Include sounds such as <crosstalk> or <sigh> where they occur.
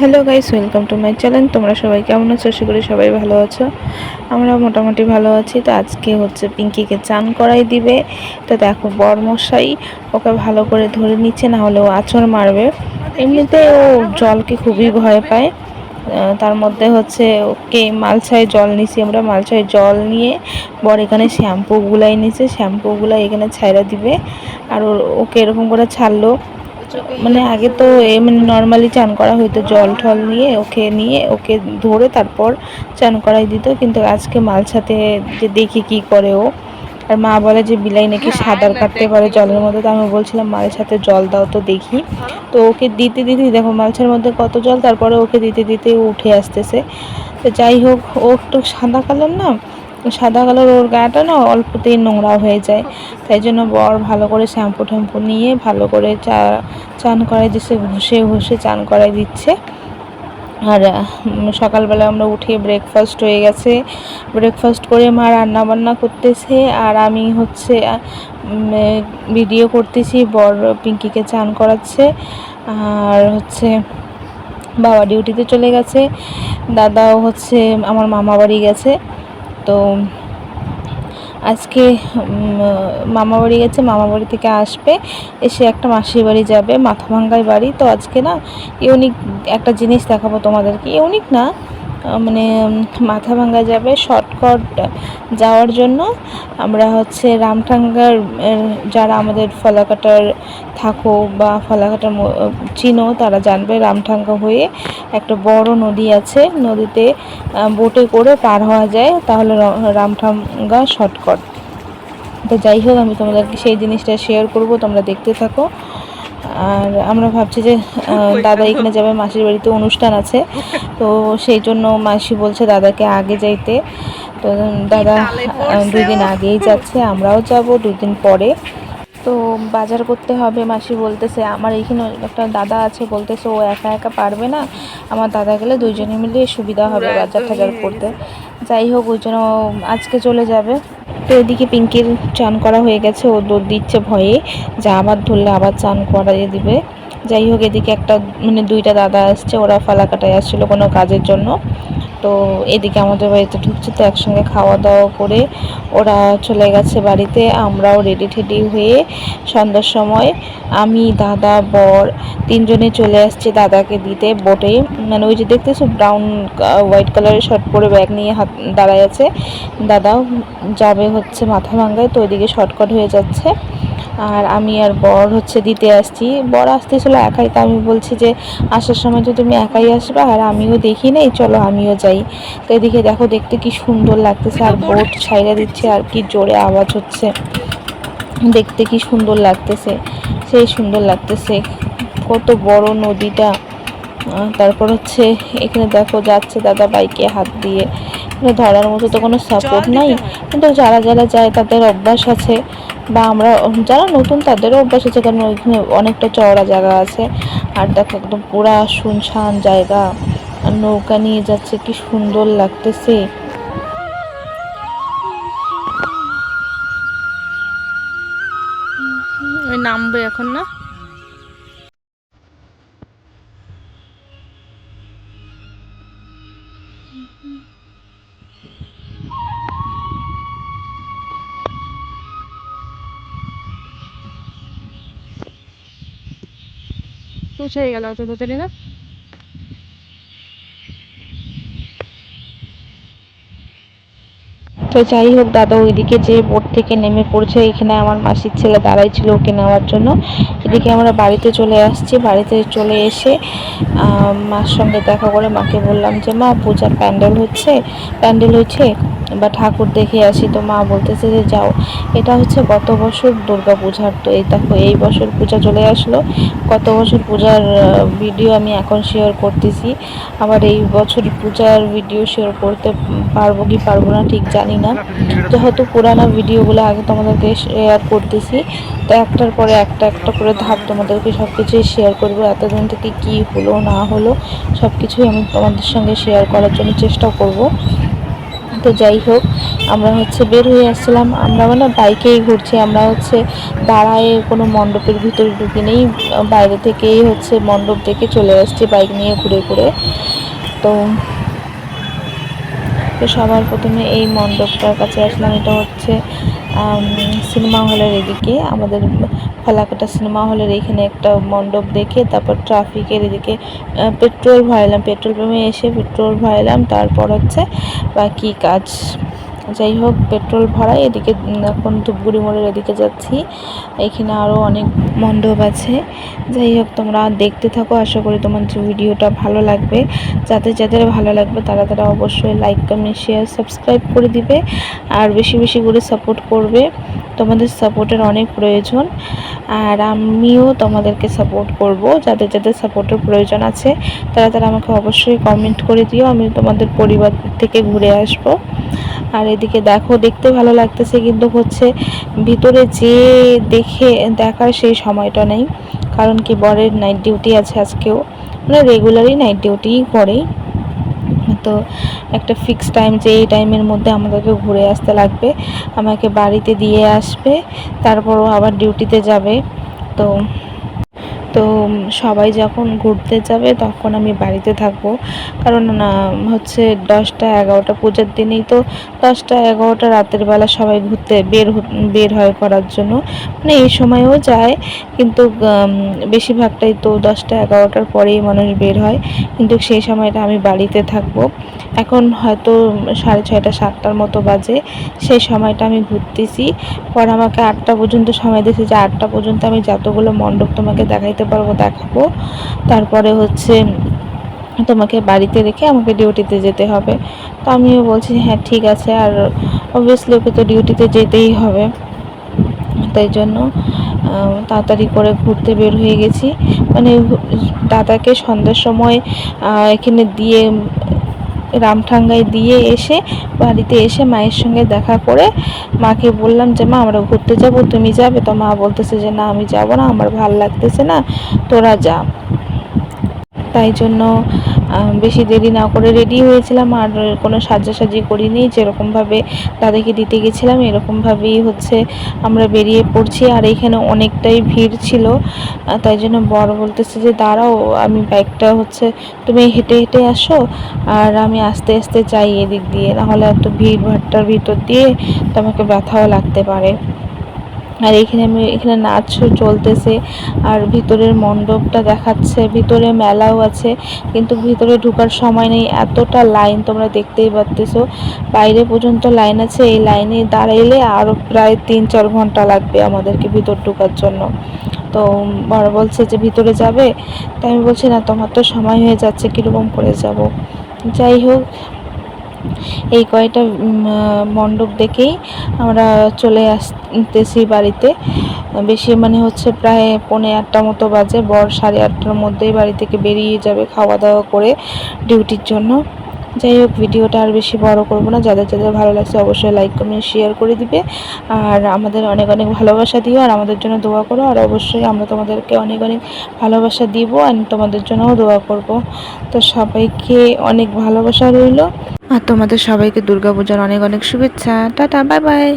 Hello guys welcome to my channel তোমরা সবাই কেমন আছো? আশা করি সবাই ভালো আছো। আমরা মোটামুটি ভালো আছি। তো আজকে হচ্ছে পিঙ্কিকে চান করাই দিবে। তো দেখো, বরমশাই ওকে ভালো করে ধরে নিচ্ছে, না হলে ও আছর মারবে। এমনিতে ও জলকে খুবই ভয় পায়। তার মধ্যে হচ্ছে ওকে মালছায় জল নিছি আমরা। মালছায় জল নিয়ে বর এখানে শ্যাম্পু গুলাই নিছে। শ্যাম্পু গুলাই এখানে ছাইরা দিবে। আর ওকে এরকম করে ছাড়লো। মানে আগে তো এমনি নর্মালি চান করা হইতো জল ঠল নিয়ে ওকে নিয়ে ওকে ধরে তারপর চান করাই দিত। কিন্তু আজকে মালসাতে যে দেখি কি করে ও আর মা বলে যে বিলাই নাকি সাঁতার কাটতে পারে জলের মধ্যে। তো আমি বলছিলাম মায়ের সাথে জল দাও তো দেখি। তো ওকে দিতে দিতে দেখো মালসার মধ্যে কত জল তারপরে ওকে দিতে দিতে উঠে আসতেছে। তো যাই হোক ও একটু সাদা কালার না সাদা কালার ওর গাটা না অল্পতেই নোংরা হয়ে যায়। তাই জন্য বর ভালো করে শ্যাম্পু ট্যাম্পু নিয়ে ভালো করে চা, চান করাই দিচ্ছে, ঘষে ঘষে চান করাই দিচ্ছে। আর সকালবেলা আমরা উঠে ব্রেকফাস্ট হয়ে গেছে। ব্রেকফাস্ট করে মা রান্না বান্না করতেছে আর আমি হচ্ছে ভিডিও করতেছি, বর পিঙ্কিকে চান করাচ্ছে। আর হচ্ছে, বাবা ডিউটিতে চলে গেছে। দাদাও হচ্ছে, আমার মামা বাড়ি গেছে। তো আজকে মামা বাড়ি গেছে, মামা বাড়ি থেকে আসবে, এসে একটা মাসির বাড়ি যাবে মাথাভাঙ্গায় বাড়ি। তো আজকে না ইউনিক একটা জিনিস দেখাবো তোমাদেরকে। ইউনিক না আহ, মাথা মাথাভাঙ্গা যাবে শর্টকাট যাওয়ার জন্য আমরা হচ্ছে রামঠাঙ্গার যারা আমাদের ফলাকাটার থাকো বা ফলাকাটার চিনো তারা জানবে রামঠাঙ্গা হয়ে একটা বড় নদী আছে। নদীতে বোটে করে পার হওয়া যায় তাহলে রামঠাঙ্গা শর্টকাট তো যাই হোক আমি তোমাদেরকে সেই জিনিসটা শেয়ার করব তোমরা দেখতে থাকো। আর আমরা ভাবছি যে <laughs> দাদা এখানে যাবে মাসির বাড়িতে অনুষ্ঠান আছে। তো সেই জন্য মাসি বলছে দাদাকে আগে যাইতে। তো দাদা দুই দিন আগেই যাচ্ছে আমরাও যাব দুই দিন পরে। তো বাজার করতে হবে মাসি বলতেছে আমার এইখানে একটা দাদা আছে বলতেছে ও একা একা পারবে না। আমার দাদা গেলে দুইজনে মিলে সুবিধা হবে বাজার টাজার করতে। যাই হোক ওই জন্য আজকে চলে যাবে। তো এদিকে পিঙ্কির চান করা হয়ে গেছে, ও দৌড় দিচ্ছে ভয়ে। যা আবার ধরলে আবার চান করাইয়ে দিবে। যাই হোক, এদিকে একটা মানে দুইটা দাদা আসছে, ওরা ফালাকাটায় আসছিল কোনো কাজের জন্য। তো এদিকে আমাদের বাড়িতে ঢুকছে তো একসঙ্গে খাওয়া দাওয়া করে ওরা চলে গেছে বাড়িতে। আমরাও রেডি ঠেডি হয়ে সন্ধ্যার সময় আমি, দাদা, বর তিনজনে চলে আসছে দাদাকে দিতে বোটে। মানে ওই যে দেখতেছো ব্রাউন হোয়াইট কালারের শার্ট পরে ব্যাগ নিয়ে হাত, দাঁড়ায় আছে। দাদাও যাবে হচ্ছে মাথা ভাঙ্গায় তো ওইদিকে শর্টকাট হয়ে যাচ্ছে। আর আমি আর বর হচ্ছে দিতে আসছি। বর আসতে আসতেছিল একাই, তা আমি বলছি যে, আসার সময় তো তুমি একাই আসবে আর আমিও দেখি নেই, চলো আমিও যাই। তো এদিকে দেখো, দেখতে কি সুন্দর লাগতেছে আর বোট ছাইরা দিচ্ছে আর কি জোরে আওয়াজ হচ্ছে। দেখতে কি সুন্দর লাগতেছে, সেই সুন্দর লাগতেছে। কত বড় নদীটা। তারপর হচ্ছে, এখানে দেখো যাচ্ছে দাদা বাইকে হাত দিয়ে। ধরার মতো তো কোনো সাপোর্ট নাই। কিন্তু যারা যারা যায় তাদের অভ্যাস আছে। বা আমরা, যারা নতুন তাদেরও অভ্যাস আছে, কারণ ওইখানে অনেকটা চওড়া জায়গা আছে। আর দেখো একদম পুরা শুনশান জায়গা। নৌকা নিয়ে যাচ্ছে, কি সুন্দর লাগতেছে। নামবে এখন না? পৌঁছে গেল, অত তাড়াতাড়ি না তো যাই হোক, দাদা ওইদিকে যে বোট থেকে নেমে পড়ছে, এখানে আমার মাসির ছেলে দাঁড়াই ছিল ওকে নেওয়ার জন্য। এদিকে আমরা বাড়িতে চলে আসছি, বাড়িতে চলে এসে মার সঙ্গে দেখা করে মাকে বললাম যে, মা, পূজার প্যান্ডেল হচ্ছে প্যান্ডেল হচ্ছে বা ঠাকুর দেখে আসি, তো মা বলতেছে যে যাও। এটা হচ্ছে গত বছর দুর্গা পূজার, তো এই দেখো, এই বছর পূজা চলে আসলো। গত বছর পূজার ভিডিও আমি এখন শেয়ার করতেছি। আবার এই বছর পূজার ভিডিও শেয়ার করতে পারব কি পারব না ঠিক জানি না। যেহেতু পুরানো ভিডিওগুলো আগে তোমাদেরকে শেয়ার করতেছি, তো একটার পরে একটা একটা করে ধাপ তোমাদেরকে সব কিছুই শেয়ার করব। এতদিন থেকে কি হলো, না হলো সব কিছুই আমি তোমাদের সঙ্গে শেয়ার করার জন্য চেষ্টা করব। তো যাই হোক, আমরা হচ্ছে বের হয়ে আসছিলাম। আমরা মানে বাইকেই ঘুরছি, আমরা হচ্ছে দাঁড়ায় কোনো মণ্ডপের ভিতরে ঢুকি নেই। বাইরে থেকেই হচ্ছে মণ্ডপ দেখে চলে আসছি, বাইক নিয়ে ঘুরে ঘুরে। তো তো সবার প্রথমে এই মণ্ডপটার কাছে আসলাম। এটা হচ্ছে সিনেমা হলের এদিকে। আমাদের ফালাকাটা সিনেমা হলের এখানে একটা মণ্ডপ দেখে তারপর ট্রাফিকের এদিকে পেট্রোল ভরালাম পেট্রোল পাম্পে এসে পেট্রোল ভরালাম তারপর হচ্ছে বাকি কাজ। যাই হোক, পেট্রোল ভরাই, এদিকে এখন ধূপগুড়ি মোড়ের এদিকে যাচ্ছি। এখানে আরও অনেক মণ্ডপ আছে। যাই হোক, তোমরা দেখতে থাকো, আশা করি তোমাদের ভিডিওটা ভালো লাগবে। যাদের যাদের ভালো লাগবে, তারা তারা অবশ্যই লাইক কমেন্ট শেয়ার সাবস্ক্রাইব করে দিবে। আর বেশি বেশি করে সাপোর্ট করবে। তোমাদের সাপোর্টের অনেক প্রয়োজন। আর আমিও তোমাদেরকে সাপোর্ট করব। যাদের যাদের সাপোর্টের প্রয়োজন আছে, তারা তারা আমাকে অবশ্যই কমেন্ট করে দিও। আমি তোমাদের পরিবার থেকে ঘুরে আসব। আর এদিকে দেখো, দেখতে ভালো লাগতেছে কিন্তু হচ্ছে ভিতরে যে দেখে দেখার সেই সময়টা নেই। কারণ কি বরের নাইট ডিউটি আছে আজকেও। মানে রেগুলারই নাইট ডিউটিই করে। তো একটা ফিক্স টাইম যে এই টাইমের মধ্যে আমাদেরকে ঘুরে আসতে লাগবে। আমাকে বাড়িতে দিয়ে আসবে, তারপরও আবার ডিউটিতে যাবে। তো তো সবাই যখন ঘুরতে যাবে তখন আমি বাড়িতে থাকব। কারণ হচ্ছে দশটা এগারোটা পূজার দিনেই তো দশটা এগারোটা রাতের বেলা সবাই ঘুরতে বের বের হয় করার জন্য। মানে এই সময়ও যায়, কিন্তু বেশিরভাগটাই তো দশটা এগারোটার পরেই মানুষ বের হয়। কিন্তু সেই সময়টা আমি বাড়িতে থাকব। এখন হয়তো সাড়ে ছয়টা, সাতটার মতো বাজে। সেই সময়টা আমি ঘুরতেছি। পর আমাকে আটটা পর্যন্ত সময় দিয়েছে যে আটটা পর্যন্ত আমি যতগুলো মণ্ডপ তোমাকে দেখাইতে পারব দেখাবো। তারপরে হচ্ছে তোমাকে বাড়িতে রেখে আমাকে ডিউটিতে যেতে হবে। তো আমিও বলছি হ্যাঁ ঠিক আছে। আর অবভিয়াসলি ওকে তো ডিউটিতে যেতেই হবে। তাই জন্য তাড়াতাড়ি করে ঘুরতে বের হয়ে গেছি। মানে দাদাকে সন্ধ্যার সময় এখানে দিয়ে রামঠাঙ্গায় দিয়ে এসে, বাড়িতে এসে মায়ের সঙ্গে দেখা করে মাকে বললাম যে, মা, আমরা ঘুরতে যাব, তুমি যাবে? তো মা বলতেছে যে, না, আমি যাব না, আমার ভালো লাগতেছে না, তোরা যা। তাই জন্য বেশি দেরি না করে রেডি হয়েছিলাম আর কোনো সাজাসাজি করিনি। যেরকমভাবে দাদাকে দিতে গেছিলাম, এরকমভাবেই হচ্ছে আমরা বেরিয়ে পড়ছি। আর এখানে অনেকটাই ভিড় ছিল তাই জন্য বড় বলতেছে যে, দাঁড়াও, আমি বাইকটা হচ্ছে, তুমি হেঁটে হেঁটে আসো, আর আমি আস্তে আস্তে যাই এদিক দিয়ে। নাহলে এত ভিড় ভাট্টার ভিতর দিয়ে তোমাকে ব্যথাও লাগতে পারে। আর এখানে আমি, এখানে নাচ চলতেছে আর ভিতরের মণ্ডপটা দেখাচ্ছে, ভিতরে মেলাও আছে, কিন্তু ভিতরে ঢোকার সময় নেই, এতটা লাইন তোমরা দেখতেই পারতেছো। বাইরে পর্যন্ত লাইন আছে, এই লাইনে দাঁড়াইলে আরও প্রায় তিন চার ঘণ্টা লাগবে আমাদেরকে ভিতর ঢোকার জন্য। তো বড় বলছে যে ভিতরে যাবে, তাই আমি বলছি না, তোমার তো সময় হয়ে যাচ্ছে, কীরকম করে যাব। যাই হোক এই কয়টা মণ্ডপ দেখেই আমরা চলে আসতেছি বাড়িতে। বেশি মানে হচ্ছে প্রায় পৌনে আটটা মতো বাজে বর সাড়ে আটটার মধ্যেই বাড়ি থেকে বেরিয়ে যাবে খাওয়া দাওয়া করে ডিউটির জন্য। যাই হোক, ভিডিওটা আর বেশি বড় করব না। যাদের যাদের ভালো লাগছে অবশ্যই লাইক কমেন্ট শেয়ার করে দিবে। আর আমাদের অনেক অনেক ভালোবাসা দিও আর আমাদের জন্য দোয়া করো। আর অবশ্যই আমরা তোমাদেরকে অনেক অনেক ভালোবাসা দিব আর তোমাদের জন্যও দোয়া করব। তো সবাইকে অনেক ভালোবাসা রইল। আর তোমাদের সবাইকে দুর্গাপূজার অনেক অনেক শুভেচ্ছা। Tata bye bye